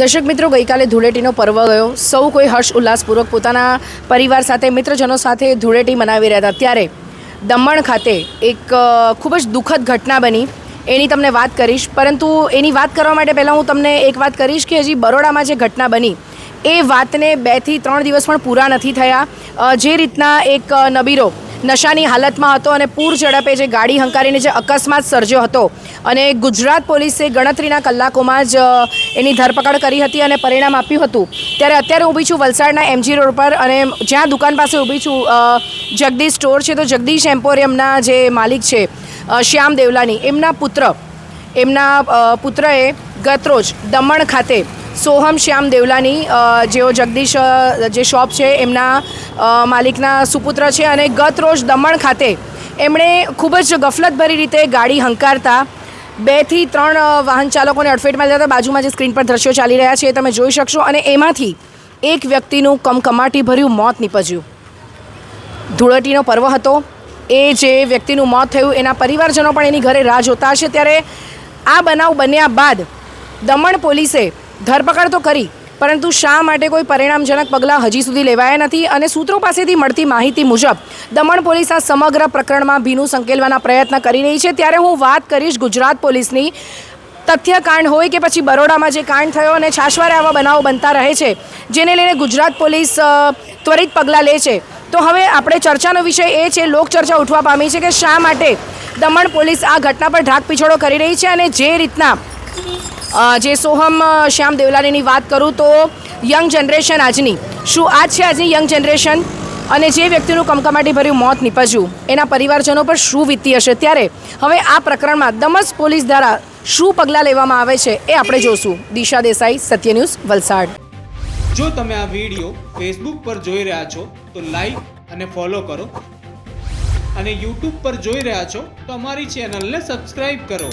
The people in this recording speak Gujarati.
દર્શક મિત્રો, ગઈકાલે ધૂળેટીનો પર્વ ગયો. સૌ કોઈ હર્ષ, ઉલ્લાસપૂર્વક પોતાના પરિવાર સાથે, મિત્રજનો સાથે ધૂળેટી મનાવી રહ્યા હતા. ત્યારે દમણ ખાતે એક ખૂબ જ દુઃખદ ઘટના બની. એની તમને વાત કરીશ. પરંતુ એની વાત કરવા માટે પહેલાં હું તમને એક વાત કરીશ કે હજી બરોડામાં જે ઘટના બની, એ વાતને બેથી ત્રણ દિવસ પણ પૂરા નથી થયા. જે રીતના એક નબીરો નશાની હાલતમાં હતો અને પૂર ઝડપે જે ગાડી હંકારીને જે અકસ્માત સર્જ્યો હતો. અને ગુજરાત પોલીસે ગણતરીના કલાકોમાં જ એની ધરપકડ કરી હતી અને પરિણામ આપ્યું હતું. ત્યારે અત્યારે ઊભી છું વલસાડના એમજી રોડ પર અને જ્યાં દુકાન પાસે ઊભી છું જગદીશ સ્ટોર છે. તો જગદીશ એમ્પોરિયમના જે માલિક છે શ્યામ દેવલાની. એમના પુત્ર, એમના પુત્રએ ગતરોજ દમણ ખાતે સોહમ શ્યામ દેવલાની જેઓ જગદીશ જે શોપ છે, એમના માલિકના સુપુત્ર છે અને ગત રોજ દમણ ખાતે એમણે ખૂબ જ ગફલતભરી રીતે ગાડી હંકારતા બેથી ત્રણ વાહન ચાલકોને અડફેટમાં લીધા હતા. બાજુમાં જે સ્ક્રીન પર દ્રશ્યો ચાલી રહ્યા છે એ તમે જોઈ શકશો અને એમાંથી એક વ્યક્તિનું કમકમાટી ભર્યું મોત નીપજ્યું. ધૂળેટીનો પર્વ હતો. એ જે વ્યક્તિનું મોત થયું, એના પરિવારજનો પણ એની ઘરે રાહ જોતા હશે. ત્યારે આ બનાવ બન્યા બાદ દમણ પોલીસે ધરપકડ તો કરી, પરંતુ શા માટે કોઈ પરિણામજનક પગલાં હજી સુધી લેવાયા નથી અને સૂત્રો પાસેથી મળતી માહિતી મુજબ, દમણ પોલીસ આ સમગ્ર પ્રકરણમાં ભીનું સંકેલવાના પ્રયત્ન કરી રહી છે. ત્યારે હું વાત કરીશ ગુજરાત પોલીસની. તથ્યકાંડ હોય કે પછી બરોડામાં જે કાંડ થયો અને છાશવારે આવા બનાવો બનતા રહે છે, જેને લઈને ગુજરાત પોલીસ ત્વરિત પગલાં લે છે. તો હવે આપણે ચર્ચાનો વિષય એ છે, લોકચર્ચા ઉઠવા પામી છે કે શા માટે દમણ પોલીસ આ ઘટના પર ઢાક પીછોડો કરી રહી છે અને જે રીતના જે સોહમ શ્યામ દેવલાનીની વાત કરું તો યંગ જનરેશન આજની. શું આજ છે આજની યંગ જનરેશન? અને જે વ્યક્તિનું કમકમાટી ભર્યું મોત નીપજ્યું, એના પરિવારજનો પર શું વીતી હશે? ત્યારે હવે આ પ્રકરણમાં દમસ પોલીસ દ્વારા શું પગલાં લેવામાં આવે છે એ આપણે જોશું. દિશા દેસાઈ, સત્ય ન્યૂઝ, વલસાડ. જો તમે આ વીડિયો ફેસબુક પર જોઈ રહ્યા છો, તો લાઈક અને ફોલો કરો. અને યુટ્યુબ પર જોઈ રહ્યા છો, તો અમારી ચેનલને સબસ્ક્રાઈબ કરો.